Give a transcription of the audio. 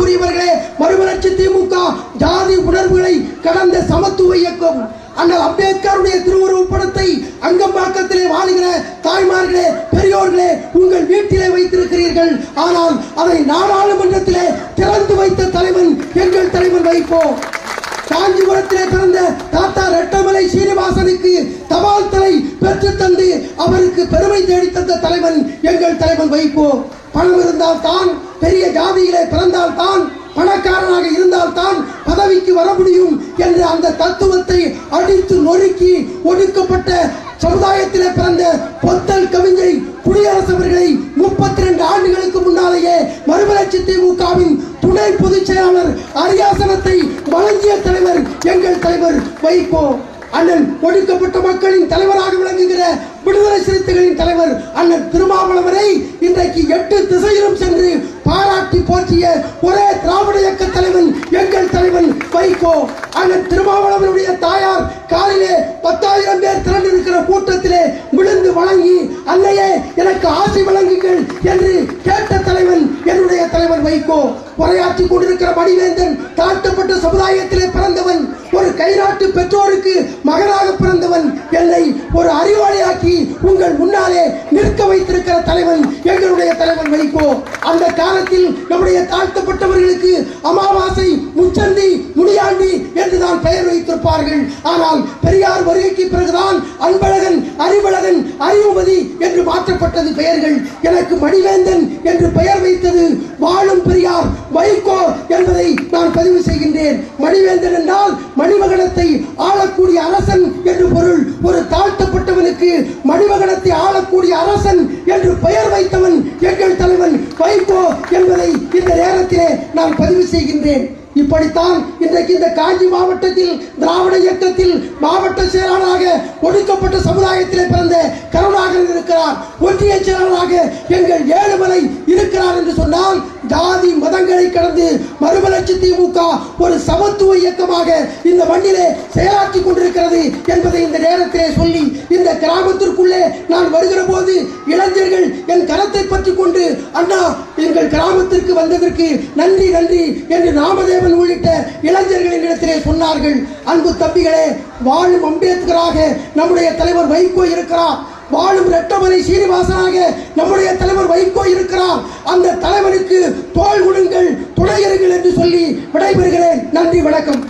மதிப்புக்குரியவர்களே மறுமலர்ச்சி திமுக ஜாதி உணர்வுகளை கடந்த சமத்துவ இயக்கம் அண்ணல் அம்பேத்கருடைய திருவுருவ படத்தை அங்கம்பாக்கத்திலே வாழுகிற தாய்மார்களே பெரியோர்களே உங்கள் வீட்டிலே வைத்திருக்கிறீர்கள். ஆனால் அதை நாடாளுமன்றத்திலே திறந்து வைத்த தலைவன் எங்கள் தலைவன் வைப்போம். காஞ்சிபுரத்திலே பிறந்த தாத்தா ரெட்டமலை சீனிவாசனுக்கு தபால் தலை பெற்று தந்து அவருக்கு பெருமை தேடி தந்த தலைவன் எங்கள் தலைவன் வைப்போ பணம் இருந்தால் தான் பெரிய ஜாதியிலே பிறந்தால் தான் பணக்காரனாக இருந்தால் தான் பதவிக்கு வர முடியும் என்ற அந்த தத்துவத்தை அடித்து நொறுக்கி ஒடுக்கப்பட்ட சமுதாயத்திலே பிறந்த பொத்தல் கவிஞை குடியரசு அவர்களை முப்பத்தி ரெண்டு ஆண்டுகளுக்கு முன்னாலேயே மறுமலர்ச்சி திமுகவின் துணை பொதுச் செயலாளர் அரியாசனத்தை எங்கள் தலைவர் வைகோ அண்ணன் ஒடுக்கப்பட்ட மக்களின் தலைவராக விளங்குகிற விடுதலை சிறுத்தைகளின் தலைவர் அண்ணன் திருமாவளவரை இன்றைக்கு எட்டு திசையிலும் சென்று பாராட்டி போற்றிய ஒரே திராவிட இயக்க தலைவன் எங்கள் தலைவன் வைகோ. அண்ணன் திருமாவளவனுடைய தாயார் காலிலே பத்தாயிரம் பேர் திரண்டிருக்கிற கூட்டத்திலே விழுந்து வணங்கி அன்னையே எனக்கு ஆசை வழங்குங்கள் என்று கேட்ட தலைவன் என்னுடைய தலைவன் வைகோ உரையாற்றி கொண்டிருக்கிற மணிவேந்தன் தாழ்த்தப்பட்ட சமுதாயத்திலே பிறந்தவன். ஒரு கைநாட்டு பெற்றோருக்கு மகனாக பிறந்தவன். என்னை ஒரு அறிவாளியாக்கி உங்கள் முன்னாலே நிற்க வைத்திருக்கிற தலைவன் எங்களுடைய தலைவன் வைகோ. அந்த காலத்தில் நம்முடைய தாழ்த்தப்பட்டவர்களுக்கு அமாவாசை முச்சல் இருப்பார்கள். ஆனால் பெரியார் வருகைக்கு பிறகுதான் அன்பழகன் அறிவழகன் அறிவுமதி என்று மாற்றப்பட்டது பெயர்கள். எனக்கு மணிவேந்தன் என்று பெயர் வைத்தது வாழும் பெரியார் வைகோ என்பதை நான் பதிவு செய்கின்றேன். மணிவேந்தன் என்றால் மணிமகனத்தை ஆளக்கூடிய அரசன் என்று பொருள். ஒரு தாழ்த்தப்பட்டவனுக்கு மணிமகனத்தை ஆளக்கூடிய அரசன் என்று பெயர் வைத்தவன் எங்கள் தலைவன் வைகோ என்பதை இந்த நேரத்திலே நான் பதிவு செய்கின்றேன். இப்படித்தான் இன்றைக்கு இந்த காஞ்சி மாவட்டத்தில் திராவிட இயக்கத்தில் மாவட்ட செயலாளராக ஒடுக்கப்பட்ட சமுதாயத்திலே பிறந்த கருணாகரன் இருக்கிறார். ஒன்றிய செயலாளராக எங்கள் ஏழுமலை இருக்கிறார் என்று சொன்னால் ஜாதி மதங்களை கடந்து மறுமலர்ச்சி திமுக ஒரு சமத்துவ இயக்கமாக இந்த மண்ணிலே செயலாற்றி கொண்டிருக்கிறது என்பதை இந்த நேரத்திலே நான் வருகிற போது இளைஞர்கள் என் கரத்தை பற்றி கொண்டு அண்ணா எங்கள் கிராமத்திற்கு வந்ததற்கு நன்றி நன்றி என்று ராமதேவன் உள்ளிட்ட இளைஞர்களின் இடத்திலே சொன்னார்கள். அன்பு தம்பிகளே வாழும் அம்பேத்கராக நம்முடைய தலைவர் வைகோ இருக்கிறார். வாழும் ரெட்டமலை சீனிவாசனாக நம்முடைய தலைவர் வைகோ இருக்கிறார். அந்த தலைவருக்கு தோல் கொடுங்கள் துணையருங்கள் என்று சொல்லி விடைபெறுகிறேன். நன்றி வணக்கம்.